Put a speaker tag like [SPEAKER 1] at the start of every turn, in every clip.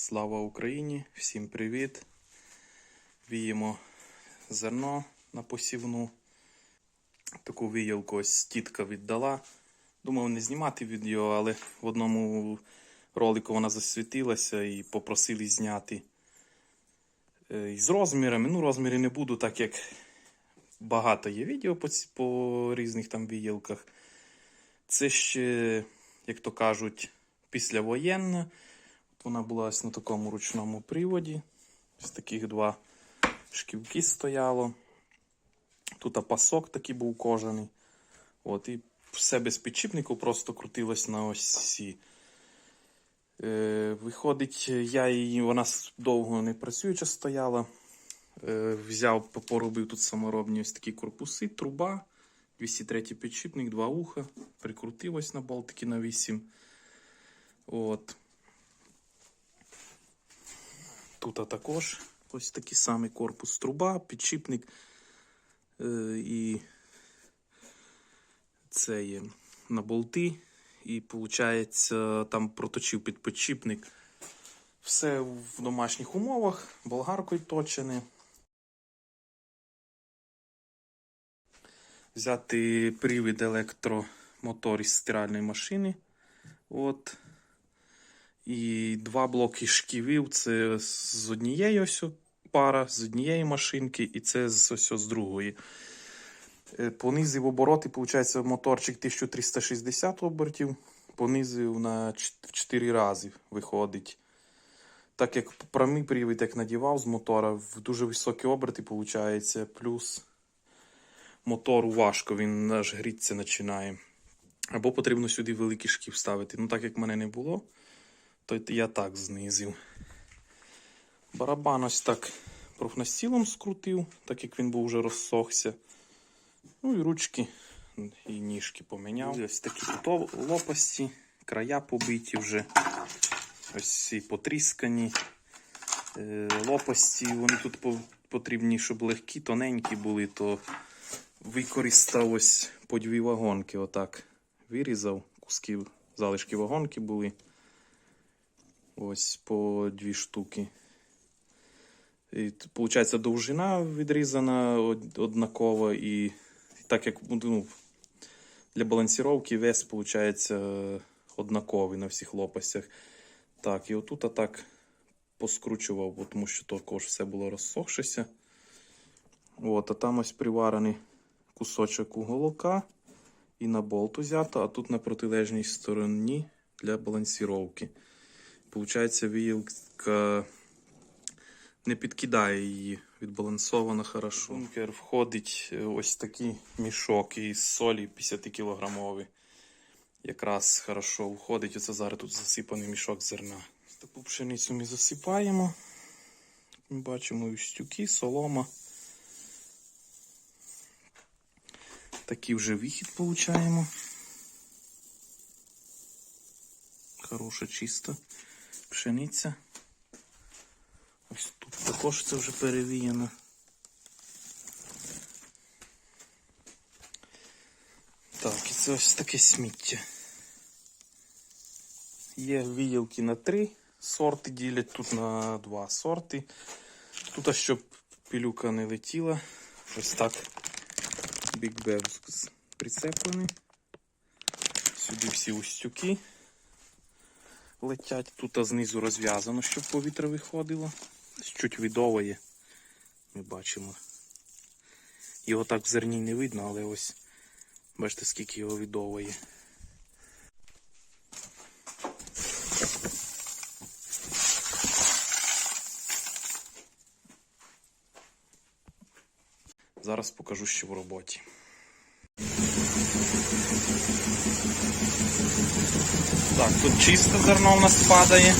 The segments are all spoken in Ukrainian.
[SPEAKER 1] Слава Україні! Всім привіт! Віємо зерно на посівну. Таку віялку ось тітка віддала. Думав не знімати відео, але в одному ролику вона засвітилася і попросили зняти е, із розмірами. Ну, розміри не буду, так як багато є відео по, по різних там віялках. Це ще, як то кажуть, післявоєнна. Вона була ось на такому ручному приводі. Ось таких два шківки стояло. Тут пасок такий був кожаний. От, і все без підшипнику просто крутилось на осі. Е, виходить, я її, вона довго не працююча стояла. Е, взяв, поробив тут саморобні ось такі корпуси, труба, 203 підшипник, два уха, прикрутив ось на болтики на 8. От. Тут також ось такий самий корпус труба, підшипник е, і це є на болти. І виходить, там проточив під підшипник. Все в домашніх умовах, болгаркою точене. Взяти привід електромотор із стиральної машини. От. І два блоки шківів. Це з однієї ось пара, з однієї машинки, і це з ось з другої. Е, Понизив обороти, виходить, моторчик 1360 обертів. Понизив на 4 рази виходить. Так як прямий привід, як надівав з мотора, в дуже високі оберти, виходить, плюс мотору важко, він аж грітися починає. Або потрібно сюди великий шків ставити. Ну, так як в мене не було, то я так знизив. Барабан ось так профнастілом скрутив, так як він був вже розсохся. Ну і ручки і ніжки поміняв. Ось такі лопасті, края побиті вже. Ось і потріскані. Е, Лопасті, вони тут потрібні, щоб легкі, тоненькі були, то використав ось по дві вагонки. Отак вирізав, куски, залишки вагонки були. Ось по дві штуки. І, Получається, довжина відрізана од- однакова, і так як ну, для балансіровки вес, виходить, однаковий на всіх лопастях. Так, і отут так поскручував, бо тому що також все було розсохшеся. От, а там ось приварений кусочок уголока і на болт узято, а тут на протилежній стороні для балансіровки. Получається, віялка не підкидає її, відбалансована хорошо. В Бункер входить е, ось такий мішок із солі 50 кілограмовий. Якраз хорошо входить. Оце зараз тут засипаний мішок зерна. Таку пшеницю ми засипаємо. Ми бачимо устюки, солома. Такий вже вихід получаємо. Хороша, чиста пшениця. Ось тут також це вже перевіяно. Так, і це ось таке сміття. Є віялки на три сорти, ділять тут на два сорти. Тут, щоб пилюка не летіла, ось так Bev прицеплений. Сюди всі устюки летять. Тут знизу розв'язано, щоб повітря виходило. Чуть відоває. Ми бачимо. Його так в зерні не видно, але ось бачите, скільки його відоває. Зараз покажу, що в роботі. Так, тут чисте зерно у нас падає.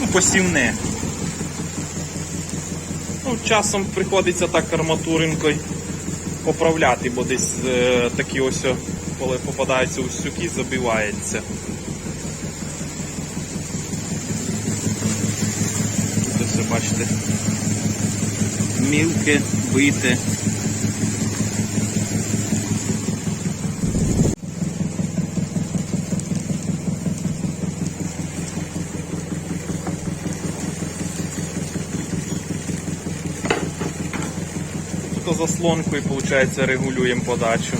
[SPEAKER 1] Ну, посівне. Ну, часом приходиться так арматуринкою поправляти, бо десь е, такі ось, коли попадаються усюки, забивається. Тут все бачите. Мілке, бите. Заслонку і, виходить, регулюємо подачу.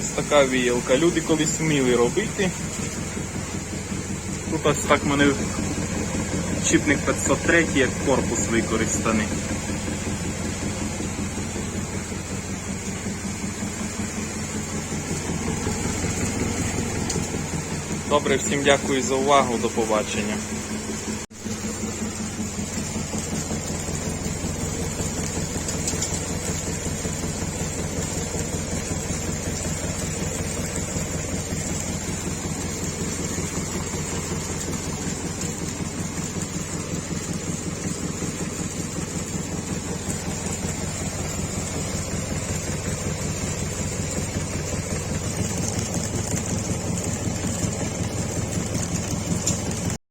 [SPEAKER 1] Ось така віялка. Люди колись вміли робити. Тут ось так мене чіпник 503 як корпус використаний. Добре, всім дякую за увагу. До побачення.